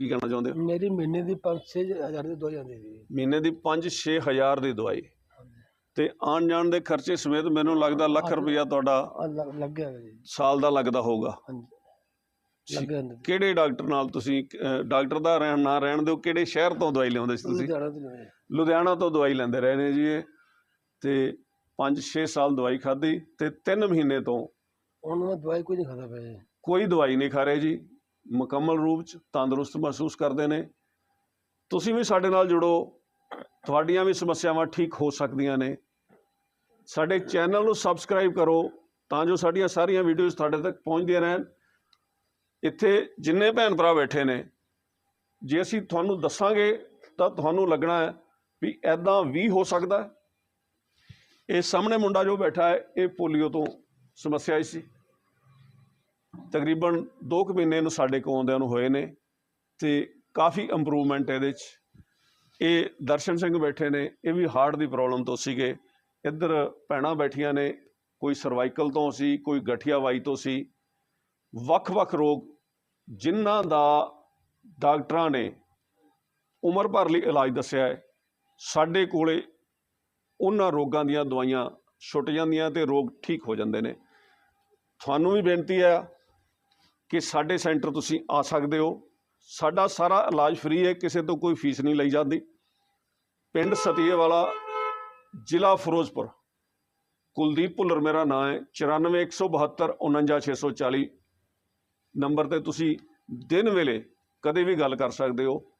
ਕੀ ਕਹਿਣਾ ਚਾਹੁੰਦੇ ਹੋ? ਮੇਰੀ ਮਹੀਨੇ ਦੀ 5-6 ਹਜ਼ਾਰ ਦੀ ਦਵਾਈ ਆਉਂਦੀ ਸੀ। ਮਹੀਨੇ ਦੀ 5-6 ਹਜ਼ਾਰ ਦੀ ਦਵਾਈ। ਤੇ ਆਣ ਜਾਣ ਦੇ ਖਰਚੇ ਸਮੇਤ ਮੈਨੂੰ ਲੱਗਦਾ ਲੱਖ ਰੁਪਇਆ ਤੁਹਾਡਾ ਆ ਲੱਗ ਲੱਗ ਗਿਆ ਜੀ। ਸਾਲ ਦਾ ਲੱਗਦਾ ਹੋਊਗਾ। ਕਿਹੜੇ ਡਾਕਟਰ ਨਾਲ ਤੁਸੀਂ ਡਾਕਟਰ ਦਾ ਰਹਿਣ ਨਾ ਰਹਿਣ ਦਿਓ ਕਿਹੜੇ ਸ਼ਹਿਰ ਤੋਂ ਦਵਾਈ ਲਿਆਉਂਦੇ ਸੀ ਤੁਸੀਂ? ਲੁਧਿਆਣਾ ਤੋਂ ਦਵਾਈ ਲੈਂਦੇ ਰਹੇ ਨੇ ਜੀ ਇਹ। ਤੇ 5-6 ਸਾਲ ਦਵਾਈ ਖਾਧੀ ਤੇ 3 ਮਹੀਨੇ ਤੋਂ ਹੁਣ ਮੈਂ ਦਵਾਈ ਕੋਈ ਨਹੀਂ ਖਾਦਾ ਪਿਆ ਕੋਈ ਦਵਾਈ ਨਹੀਂ ਖਾ ਰਹੇ ਜੀ। ਮੁਕੰਮਲ ਰੂਪ ਚ ਤੰਦਰੁਸਤ ਮਹਿਸੂਸ ਕਰਦੇ ਨੇ। ਤੁਸੀਂ ਵੀ ਸਾਡੇ ਨਾਲ ਜੁੜੋ। ਤੁਹਾਡੀਆਂ ਵੀ ਸਮੱਸਿਆਵਾਂ ਠੀਕ ਹੋ ਸਕਦੀਆਂ ਨੇ। ਸਾਡੇ ਚੈਨਲ ਨੂੰ ਸਬਸਕ੍ਰਾਈਬ ਕਰੋ ਤਾਂ ਜੋ ਸਾਡੀਆਂ ਸਾਰੀਆਂ ਵੀਡੀਓਜ਼ ਤੁਹਾਡੇ ਤੱਕ ਪਹੁੰਚਦੀਆਂ ਰਹਿਣ। ਇੱਥੇ ਜਿੰਨੇ ਭੈਣ ਭਰਾ ਬੈਠੇ ਨੇ, ਜੇ ਅਸੀਂ ਤੁਹਾਨੂੰ ਦੱਸਾਂਗੇ ਤਾਂ ਤੁਹਾਨੂੰ ਲੱਗਣਾ ਹੈ ਵੀ ਐਦਾਂ ਵੀ ਹੋ ਸਕਦਾ। ਇਹ ਸਾਹਮਣੇ ਮੁੰਡਾ ਜੋ ਬੈਠਾ ਹੈ, ਇਹ ਪੋਲੀਓ ਤੋਂ ਸਮੱਸਿਆ ਸੀ। ਤਕਰੀਬਨ 2 ਕੁ ਮਹੀਨੇ ਨੂੰ ਸਾਡੇ ਕੋਲ ਆਉਂਦਿਆਂ ਨੂੰ ਹੋਏ ਨੇ ਤੇ ਕਾਫੀ ਇੰਪਰੂਵਮੈਂਟ ਇਹਦੇ 'ਚ। ਇਹ ਦਰਸ਼ਨ ਸਿੰਘ ਬੈਠੇ ਨੇ, ਇਹ ਵੀ ਹਾਰਟ ਦੀ ਪ੍ਰੋਬਲਮ ਤੋਂ ਸੀਗੇ। ਇੱਧਰ ਭੈਣਾਂ ਬੈਠੀਆਂ ਨੇ, ਕੋਈ ਸਰਵਾਈਕਲ ਤੋਂ ਸੀ, ਕੋਈ ਗਠੀਆ ਵਾਈ ਤੋਂ ਸੀ। ਵੱਖ-ਵੱਖ ਰੋਗ ਜਿਨ੍ਹਾਂ ਦਾ ਡਾਕਟਰਾਂ ਨੇ ਉਮਰ ਭਰ ਲਈ ਇਲਾਜ ਦੱਸਿਆ ਹੈ, ਸਾਡੇ ਕੋਲੇ ਉਹਨਾਂ ਰੋਗਾਂ ਦੀਆਂ ਦਵਾਈਆਂ ਛੁੱਟ ਜਾਂਦੀਆਂ ਤੇ ਰੋਗ ਠੀਕ ਹੋ ਜਾਂਦੇ ਨੇ। ਤੁਹਾਨੂੰ ਵੀ ਬੇਨਤੀ ਹੈ ਕਿ ਸਾਡੇ ਸੈਂਟਰ ਤੁਸੀਂ ਆ ਸਕਦੇ ਹੋ। ਸਾਡਾ ਸਾਰਾ ਇਲਾਜ ਫ੍ਰੀ ਹੈ, ਕਿਸੇ ਤੋਂ ਕੋਈ ਫੀਸ ਨਹੀਂ ਲਈ ਜਾਂਦੀ। ਪਿੰਡ ਸਤੀਏ ਵਾਲਾ ਜ਼ਿਲ੍ਹਾ ਫਿਰੋਜ਼ਪੁਰ। ਕੁਲਦੀਪ ਭੁੱਲਰ ਮੇਰਾ ਨਾਮ ਹੈ 9417 49640 ਨੰਬਰ ਤੇ ਤੁਸੀਂ ਦਿਨ ਵੇਲੇ ਕਦੇ ਵੀ ਗੱਲ ਕਰ ਸਕਦੇ ਹੋ।